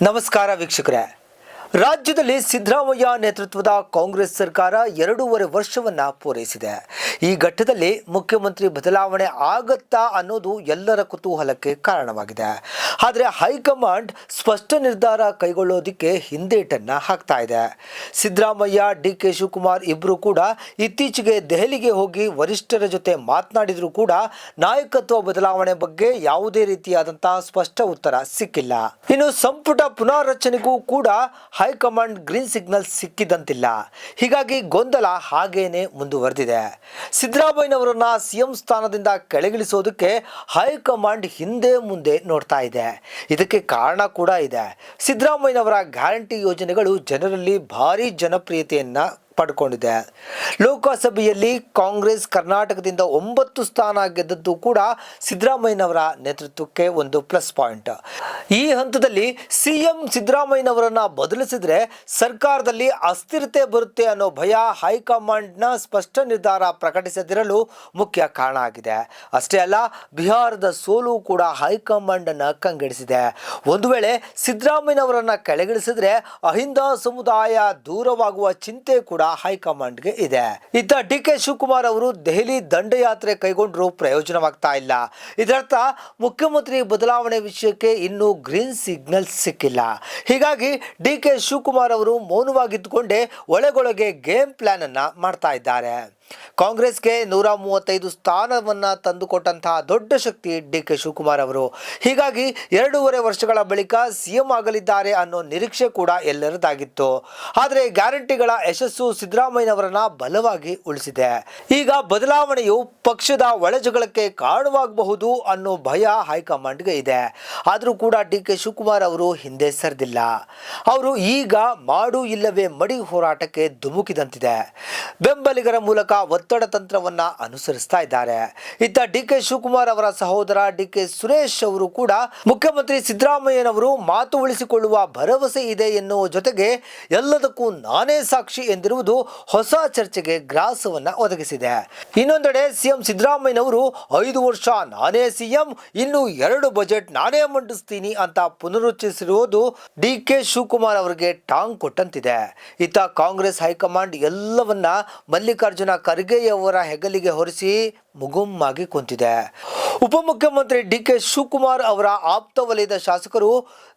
ನಮಸ್ಕಾರ ವೀಕ್ಷಕರೇ ರಾಜ್ಯದಲ್ಲಿ ಸಿದ್ದರಾಮಯ್ಯ ನೇತೃತ್ವದ ಕಾಂಗ್ರೆಸ್ ಸರ್ಕಾರ ಎರಡೂವರೆ ವರ್ಷವನ್ನ ಪೂರೈಸಿದೆ. ಈ ಘಟ್ಟದಲ್ಲಿ ಮುಖ್ಯಮಂತ್ರಿ ಬದಲಾವಣೆ ಆಗತ್ತಾ ಅನ್ನೋದು ಎಲ್ಲರ ಕುತೂಹಲಕ್ಕೆ ಕಾರಣವಾಗಿದೆ. ಆದರೆ ಹೈಕಮಾಂಡ್ ಸ್ಪಷ್ಟ ನಿರ್ಧಾರ ಕೈಗೊಳ್ಳೋದಿಕ್ಕೆ ಹಿಂದೇಟನ್ನು ಹಾಕ್ತಾ ಇದೆ. ಸಿದ್ದರಾಮಯ್ಯ, ಡಿ ಕೆ ಶಿವಕುಮಾರ್ ಇಬ್ಬರು ಕೂಡ ಇತ್ತೀಚೆಗೆ ದೆಹಲಿಗೆ ಹೋಗಿ ವರಿಷ್ಠರ ಜೊತೆ ಮಾತನಾಡಿದರೂ ಕೂಡ ನಾಯಕತ್ವ ಬದಲಾವಣೆ ಬಗ್ಗೆ ಯಾವುದೇ ರೀತಿಯಾದಂತಹ ಸ್ಪಷ್ಟ ಉತ್ತರ ಸಿಕ್ಕಿಲ್ಲ. ಇನ್ನು ಸಂಪುಟ ಪುನಾರಚನೆಗೂ ಕೂಡ ಹೈಕಮಾಂಡ್ ಗ್ರೀನ್ ಸಿಗ್ನಲ್ ಸಿಕ್ಕಿದಂತಿಲ್ಲ. ಹೀಗಾಗಿ ಗೊಂದಲ ಹಾಗೇನೆ ಮುಂದುವರೆದಿದೆ. ಸಿದ್ದರಾಮಯ್ಯನವರನ್ನ ಸಿಎಂ ಸ್ಥಾನದಿಂದ ಕೆಳಗಿಳಿಸೋದಕ್ಕೆ ಹೈಕಮಾಂಡ್ ಹಿಂದೆ ಮುಂದೆ ನೋಡ್ತಾ ಇದೆ. ಇದಕ್ಕೆ ಕಾರಣ ಕೂಡ ಇದೆ. ಸಿದ್ದರಾಮಯ್ಯನವರ ಗ್ಯಾರಂಟಿ ಯೋಜನೆಗಳು ಜನರಲ್ಲಿ ಭಾರಿ ಜನಪ್ರಿಯತೆಯನ್ನ ಪಡ್ಕೊಂಡಿದೆ ಲೋಕಸಭೆಯಲ್ಲಿ ಕಾಂಗ್ರೆಸ್ ಕರ್ನಾಟಕದಿಂದ ಒಂಬತ್ತು ಸ್ಥಾನ ಗೆದ್ದದ್ದು ಕೂಡ ಸಿದ್ದರಾಮಯ್ಯನವರ ನೇತೃತ್ವಕ್ಕೆ ಒಂದು ಪ್ಲಸ್ ಪಾಯಿಂಟ್ ಈ ಹಂತದಲ್ಲಿ ಸಿಎಂ ಸಿದ್ದರಾಮಯ್ಯನವರನ್ನ ಬದಲಿಸಿದ್ರೆ ಸರ್ಕಾರದಲ್ಲಿ ಅಸ್ಥಿರತೆ ಬರುತ್ತೆ ಅನ್ನೋ ಭಯ ಹೈಕಮಾಂಡ್ನ ಸ್ಪಷ್ಟ ನಿರ್ಧಾರ ಪ್ರಕಟಿಸದಿರಲು ಮುಖ್ಯ ಕಾರಣ ಆಗಿದೆ. ಅಷ್ಟೇ ಅಲ್ಲ, ಬಿಹಾರದ ಸೋಲು ಕೂಡ ಹೈಕಮಾಂಡ್ ಅನ್ನ ಕಂಗೆಡಿಸಿದೆ. ಒಂದು ವೇಳೆ ಸಿದ್ದರಾಮಯ್ಯನವರನ್ನ ಕೆಳಗಿಳಿಸಿದ್ರೆ ಅಹಿಂದ ಸಮುದಾಯ ದೂರವಾಗುವ ಚಿಂತೆ ಕೂಡ ಹೈಕಮಾಂಡ್ಗೆ ಇದೆ. ಇತ್ತ ಡಿ ಕೆ ಶಿವಕುಮಾರ್ ಅವರು ದೆಹಲಿ ದಂಡಯಾತ್ರೆ ಕೈಗೊಂಡ್ರು ಪ್ರಯೋಜನವಾಗ್ತಾ ಇಲ್ಲ. ಇದರರ್ಥ ಮುಖ್ಯಮಂತ್ರಿ ಬದಲಾವಣೆ ವಿಷಯಕ್ಕೆ ಇನ್ನೂ ಗ್ರೀನ್ ಸಿಗ್ನಲ್ ಸಿಕ್ಕಿಲ್ಲ. ಹೀಗಾಗಿ ಡಿ ಕೆ ಶಿವಕುಮಾರ್ ಅವರು ಮೌನವಾಗಿದ್ದುಕೊಂಡೇ ಒಳಗೊಳಗೆ ಗೇಮ್ ಪ್ಲಾನ್ ಅನ್ನ ಮಾಡ್ತಾ ಇದ್ದಾರೆ. ಕಾಂಗ್ರೆಸ್ಗೆ ನೂರ ಮೂವತ್ತೈದು ಸ್ಥಾನವನ್ನ ತಂದುಕೊಟ್ಟಂತಹ ದೊಡ್ಡ ಶಕ್ತಿ ಡಿ ಕೆ ಶಿವಕುಮಾರ್ ಅವರು. ಹೀಗಾಗಿ ಎರಡೂವರೆ ವರ್ಷಗಳ ಬಳಿಕ ಸಿಎಂ ಆಗಲಿದ್ದಾರೆ ಅನ್ನೋ ನಿರೀಕ್ಷೆ ಕೂಡ ಎಲ್ಲರದಾಗಿತ್ತು. ಆದರೆ ಗ್ಯಾರಂಟಿಗಳ ಯಶಸ್ಸು ಸಿದ್ದರಾಮಯ್ಯನವರನ್ನ ಬಲವಾಗಿ ಉಳಿಸಿದೆ. ಈಗ ಬದಲಾವಣೆಯು ಪಕ್ಷದ ಒಳಜಗಳಕ್ಕೆ ಕಾರಣವಾಗಬಹುದು ಅನ್ನೋ ಭಯ ಹೈಕಮಾಂಡ್ಗೆ ಇದೆ. ಆದರೂ ಕೂಡ ಡಿ ಕೆ ಶಿವಕುಮಾರ್ ಅವರು ಹಿಂದೆ ಸರಿದಿಲ್ಲ. ಅವರು ಈಗ ಮಾಡು ಇಲ್ಲವೇ ಮಡಿ ಹೋರಾಟಕ್ಕೆ ಧುಮುಕಿದಂತಿದೆ. ಬೆಂಬಲಿಗರ ಮೂಲಕ ಒತ್ತಡ ತಂತ್ರವನ್ನ ಅನುಸರಿಸ್ತಾ ಇದ್ದಾರೆ. ಇತ್ತ ಡಿ ಕೆ ಶಿವಕುಮಾರ್ ಅವರ ಸಹೋದರ ಡಿ ಕೆ ಸುರೇಶ್ ಅವರು ಕೂಡ ಮುಖ್ಯಮಂತ್ರಿ ಸಿದ್ದರಾಮಯ್ಯನವರು ಮಾತು ಉಳಿಸಿಕೊಳ್ಳುವ ಭರವಸೆ ಇದೆ ಎನ್ನುವ ಜೊತೆಗೆ ಎಲ್ಲದಕ್ಕೂ ನಾನೇ ಸಾಕ್ಷಿ ಎಂದಿರುವುದು ಹೊಸ ಚರ್ಚೆಗೆ ಗ್ರಾಸವನ್ನ ಒದಗಿಸಿದೆ. ಇನ್ನೊಂದೆಡೆ ಸಿಎಂ ಸಿದ್ದರಾಮಯ್ಯನವರು ಐದು ವರ್ಷ ನಾನೇ ಸಿಎಂ, ಇನ್ನು ಎರಡು ಬಜೆಟ್ ನಾನೇ ಮಂಡಿಸ್ತೀನಿ ಅಂತ ಪುನರುಚ್ಚರಿಸಿರುವುದು ಡಿ ಕೆ ಶಿವಕುಮಾರ್ ಅವರಿಗೆ ಟಾಂಗ್ ಕೊಟ್ಟಂತಿದೆ. ಇತ್ತ ಕಾಂಗ್ರೆಸ್ ಹೈಕಮಾಂಡ್ ಎಲ್ಲವನ್ನ ಮಲ್ಲಿಕಾರ್ಜುನ ಖರ್ಗೆಯವರ ಹೆಗಲಿಗೆ ಹೊರಿಸಿ ಮುಗುಮ್ಮಾಗಿ ಕುಂತಿದೆ. ಉಪಮುಖ್ಯಮಂತ್ರಿ ಡಿ ಕೆ ಶಿವಕುಮಾರ್ ಅವರ ಆಪ್ತ ವಲಯದ ಶಾಸಕರು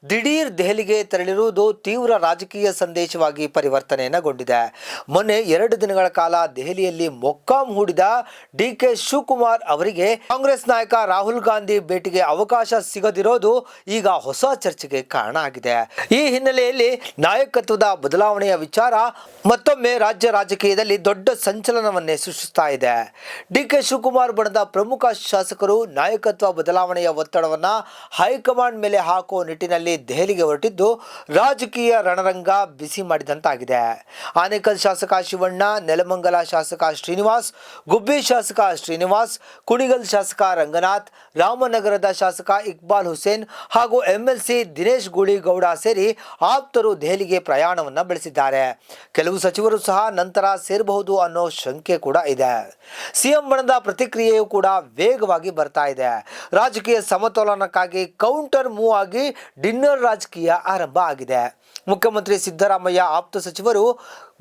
ದಿಢೀರ್ ದೆಹಲಿಗೆ ತೆರಳಿರುವುದು ತೀವ್ರ ರಾಜಕೀಯ ಸಂದೇಶವಾಗಿ ಪರಿವರ್ತನೆಯನ್ನಗೊಂಡಿದೆ. ಮೊನ್ನೆ ಎರಡು ದಿನಗಳ ಕಾಲ ದೆಹಲಿಯಲ್ಲಿ ಮೊಕ್ಕಾಂ ಹೂಡಿದ ಡಿ ಕೆ ಶಿವಕುಮಾರ್ ಅವರಿಗೆ ಕಾಂಗ್ರೆಸ್ ನಾಯಕ ರಾಹುಲ್ ಗಾಂಧಿ ಭೇಟಿಗೆ ಅವಕಾಶ ಸಿಗದಿರೋದು ಈಗ ಹೊಸ ಚರ್ಚೆಗೆ ಕಾರಣ ಆಗಿದೆ. ಈ ಹಿನ್ನೆಲೆಯಲ್ಲಿ ನಾಯಕತ್ವದ ಬದಲಾವಣೆಯ ವಿಚಾರ ಮತ್ತೊಮ್ಮೆ ರಾಜ್ಯ ರಾಜಕೀಯದಲ್ಲಿ ದೊಡ್ಡ ಸಂಚಲನವನ್ನೇ ಸೃಷ್ಟಿಸ್ತಾ ಇದೆ. ಡಿ ಕೆ ಬಣದ ಪ್ರಮುಖ ಶಾಸಕರು ನಾಯಕತ್ವ ಬದಲಾವಣೆಯ ಒತ್ತಡವನ್ನು ಹೈಕಮಾಂಡ್ ಮೇಲೆ ಹಾಕುವ ನಿಟ್ಟಿನಲ್ಲಿ ದೆಹಲಿಗೆ ಹೊರಟಿದ್ದು ರಾಜಕೀಯ ರಣರಂಗ ಬಿಸಿ ಮಾಡಿದಂತಾಗಿದೆ. ಆನೇಕಲ್ ಶಾಸಕ ಶಿವಣ್ಣ, ನೆಲಮಂಗಲ ಶಾಸಕ ಶ್ರೀನಿವಾಸ್, ಗುಬ್ಬಿ ಶಾಸಕ ಶ್ರೀನಿವಾಸ್, ಕುಣಿಗಲ್ ಶಾಸಕ ರಂಗನಾಥ್, ರಾಮನಗರದ ಶಾಸಕ ಇಕ್ಬಾಲ್ ಹುಸೇನ್ ಹಾಗೂ ಎಂಎಲ್ಸಿ ದಿನೇಶ್ ಗೂಳಿಗೌಡ ಸೇರಿ ಆಪ್ತರು ದೆಹಲಿಗೆ ಪ್ರಯಾಣವನ್ನು ಬೆಳೆಸಿದ್ದಾರೆ. ಕೆಲವು ಸಚಿವರು ಸಹ ನಂತರ ಸೇರಬಹುದು ಅನ್ನೋ ಶಂಕೆ ಕೂಡ ಇದೆ. ಸಿಎಂ ಬಣದ ಪ್ರತಿಕ್ರಿಯೆಯು ಕೂಡ ವೇಗವಾಗಿ ಬರ್ತಾ ಇದೆ. ರಾಜಕೀಯ ಸಮತೋಲನಕ್ಕಾಗಿ ಕೌಂಟರ್ ಮೂವ್ ಆಗಿ ಡಿನ್ನರ್ ರಾಜಕೀಯ ಆರಂಭ ಆಗಿದೆ. ಮುಖ್ಯಮಂತ್ರಿ ಸಿದ್ದರಾಮಯ್ಯ ಆಪ್ತ ಸಚಿವರು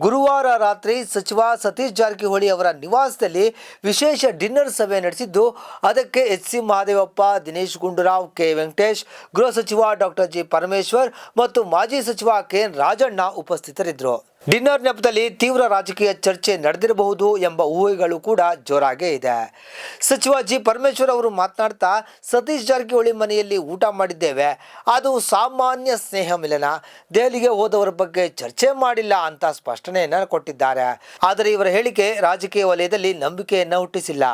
ಗುರುವಾರ ರಾತ್ರಿ ಸಚಿವ ಸತೀಶ್ ಜಾರಕಿಹೊಳಿ ಅವರ ನಿವಾಸದಲ್ಲಿ ವಿಶೇಷ ಡಿನ್ನರ್ ಸಭೆ ನಡೆಸಿದ್ದು, ಅದಕ್ಕೆ H C Mahadevappa, Dinesh Gundu Rao, K Venkatesh, ಗೃಹ ಸಚಿವ ಡಾಕ್ಟರ್ ಜಿ ಪರಮೇಶ್ವರ್ ಮತ್ತು ಮಾಜಿ ಸಚಿವ ಕೆ ಎನ್ ರಾಜಣ್ಣ ಉಪಸ್ಥಿತರಿದ್ದರು. ಡಿನ್ನರ್ ನೆಪದಲ್ಲಿ ತೀವ್ರ ರಾಜಕೀಯ ಚರ್ಚೆ ನಡೆದಿರಬಹುದು ಎಂಬ ಊಹೆಗಳು ಕೂಡ ಜೋರಾಗೇ ಇದೆ. ಸಚಿವ ಜಿ ಪರಮೇಶ್ವರ್ ಅವರು ಮಾತನಾಡ್ತಾ, ಸತೀಶ್ ಜಾರಕಿಹೊಳಿ ಮನೆಯಲ್ಲಿ ಊಟ ಮಾಡಿದ್ದೇವೆ. ಅದು ಸಾಮಾನ್ಯ ಸ್ನೇಹ ಮಿಲನ. ದೆಹಲಿಗೆ ಹೋದವರ ಬಗ್ಗೆ ಚರ್ಚೆ ಮಾಡಿಲ್ಲ ಅಂತ ಸ್ಪಷ್ಟನೆಯನ್ನ ಕೊಟ್ಟಿದ್ದಾರೆ. ಆದರೆ ಇವರ ಹೇಳಿಕೆ ರಾಜಕೀಯ ವಲಯದಲ್ಲಿ ನಂಬಿಕೆಯನ್ನ ಹುಟ್ಟಿಸಿಲ್ಲ.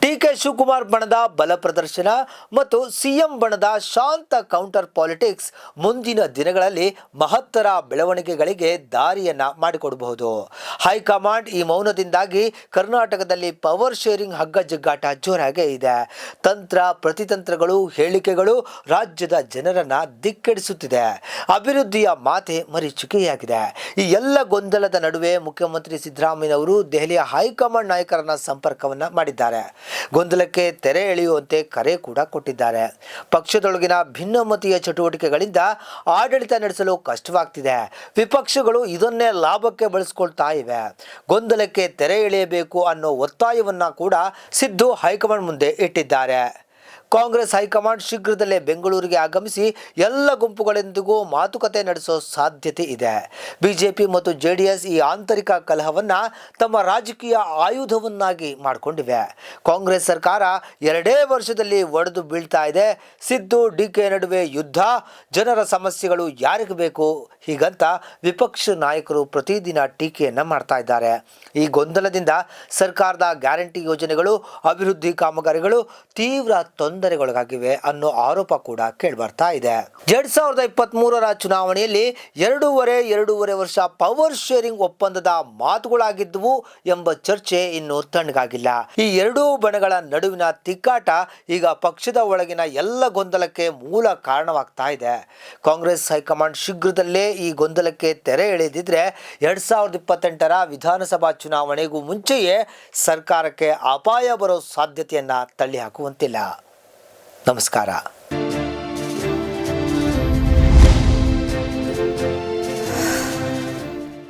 ಡಿ ಕೆ ಶಿವಕುಮಾರ್ ಬಣದ ಬಲ ಪ್ರದರ್ಶನ ಮತ್ತು ಸಿಎಂ ಬಣದ ಶಾಂತ ಕೌಂಟರ್ ಪಾಲಿಟಿಕ್ಸ್ ಮುಂದಿನ ದಿನಗಳಲ್ಲಿ ಮಹತ್ತರ ಬೆಳವಣಿಗೆಗಳಿಗೆ ದಾರಿಯನ್ನ ಮಾಡಿಕೊಡಬಹುದು. ಹೈಕಮಾಂಡ್ ಈ ಮೌನದಿಂದಾಗಿ ಕರ್ನಾಟಕದಲ್ಲಿ ಪವರ್ ಶೇರಿಂಗ್ ಹಗ್ಗ ಜಗ್ಗಾಟ ಜೋರಾಗೇ ಇದೆ. ತಂತ್ರ, ಪ್ರತಿತಂತ್ರಗಳು, ಹೇಳಿಕೆಗಳು ರಾಜ್ಯದ ಜನರನ್ನ ದಿಕ್ಕೆಡಿಸುತ್ತಿದೆ ಅಭಿವೃದ್ಧಿಯ ಮಾತೆ ಮರೀಚಿಕೆಯಾಗಿದೆ. ಈ ಎಲ್ಲ ಗೊಂದಲದ ನಡುವೆ ಮುಖ್ಯಮಂತ್ರಿ ಸಿದ್ದರಾಮಯ್ಯನವರು ದೆಹಲಿಯ ಹೈಕಮಾಂಡ್ ನಾಯಕರನ್ನ ಸಂಪರ್ಕವನ್ನ ಮಾಡಿದ್ದಾರೆ. ಗೊಂದಲಕ್ಕೆ ತೆರೆ ಎಳೆಯುವಂತೆ ಕರೆ ಕೂಡ ಕೊಟ್ಟಿದ್ದಾರೆ. ಪಕ್ಷದೊಳಗಿನ ಭಿನ್ನಮತೀಯ ಚಟುವಟಿಕೆಗಳಿಂದ ಆಡಳಿತ ನಡೆಸಲು ಕಷ್ಟವಾಗ್ತಿದೆ. ವಿಪಕ್ಷಗಳು ಇದನ್ನೇ ಲಾಭಕ್ಕೆ ಬಳಸ್ಕೊಳ್ತಾ ಇವೆ. ಗೊಂದಲಕ್ಕೆ ತೆರೆ ಎಳೆಯಬೇಕು ಅನ್ನೋ ಒತ್ತಾಯವನ್ನ ಕೂಡ ಸಿದ್ದು ಹೈಕಮಾಂಡ್ ಮುಂದೆ ಇಟ್ಟಿದ್ದಾರೆ. ಕಾಂಗ್ರೆಸ್ ಹೈಕಮಾಂಡ್ ಶೀಘ್ರದಲ್ಲೇ ಬೆಂಗಳೂರಿಗೆ ಆಗಮಿಸಿ ಎಲ್ಲ ಗುಂಪುಗಳೊಂದಿಗೂ ಮಾತುಕತೆ ನಡೆಸೋ ಸಾಧ್ಯತೆ ಇದೆ. ಬಿಜೆಪಿ ಮತ್ತು ಜೆಡಿಎಸ್ ಈ ಆಂತರಿಕ ಕಲಹವನ್ನ ತಮ್ಮ ರಾಜಕೀಯ ಆಯುಧವನ್ನಾಗಿ ಮಾಡಿಕೊಂಡಿವೆ. ಕಾಂಗ್ರೆಸ್ ಸರ್ಕಾರ ಎರಡೇ ವರ್ಷದಲ್ಲಿ ಒಡೆದು ಬೀಳ್ತಾ ಇದೆ. ಸಿದ್ದು ಡಿಕೆ ನಡುವೆ ಯುದ್ಧ, ಜನರ ಸಮಸ್ಯೆಗಳು ಯಾರಿಗೆ ಬೇಕು? ಹೀಗಂತ ವಿಪಕ್ಷ ನಾಯಕರು ಪ್ರತಿದಿನ ಟೀಕೆಯನ್ನು ಮಾಡ್ತಾ ಇದ್ದಾರೆ. ಈ ಗೊಂದಲದಿಂದ ಸರ್ಕಾರದ ಗ್ಯಾರಂಟಿ ಯೋಜನೆಗಳು, ಅಭಿವೃದ್ಧಿ ಕಾಮಗಾರಿಗಳು ತೀವ್ರ ತೊಂದರೆಗೊಳಗಾಗಿವೆ ಅನ್ನೋ ಆರೋಪ ಕೂಡ ಕೇಳಿಬರ್ತಾ ಇದೆ. ಎರಡ್ ಸಾವಿರದ ಇಪ್ಪತ್ತ್ ಮೂರರ ಚುನಾವಣೆಯಲ್ಲಿ ಎರಡೂವರೆ ಎರಡೂವರೆ ವರ್ಷ ಪವರ್ ಶೇರಿಂಗ್ ಒಪ್ಪಂದದ ಮಾತುಗಳಾಗಿದ್ದವು ಎಂಬ ಚರ್ಚೆ ಇನ್ನೂ ತಣ್ಣಗಾಗಿಲ್ಲ. ಈ ಎರಡೂ ಬಣಗಳ ನಡುವಿನ ತಿಕ್ಕಾಟ ಈಗ ಪಕ್ಷದ ಒಳಗಿನ ಎಲ್ಲ ಗೊಂದಲಕ್ಕೆ ಮೂಲ ಕಾರಣವಾಗ್ತಾ ಇದೆ. ಕಾಂಗ್ರೆಸ್ ಹೈಕಮಾಂಡ್ ಶೀಘ್ರದಲ್ಲೇ ಈ ಗೊಂದಲಕ್ಕೆ ತೆರೆ ಎಳೆದಿದ್ರೆ ಎರಡ್ ಸಾವಿರದ ಇಪ್ಪತ್ತೆಂಟರ ವಿಧಾನಸಭಾ ಚುನಾವಣೆಗೂ ಮುಂಚೆಯೇ ಸರ್ಕಾರಕ್ಕೆ ಅಪಾಯ ಬರೋ ಸಾಧ್ಯತೆಯನ್ನ ತಳ್ಳಿ ಹಾಕುವಂತಿಲ್ಲ ನಮಸ್ಕಾರ.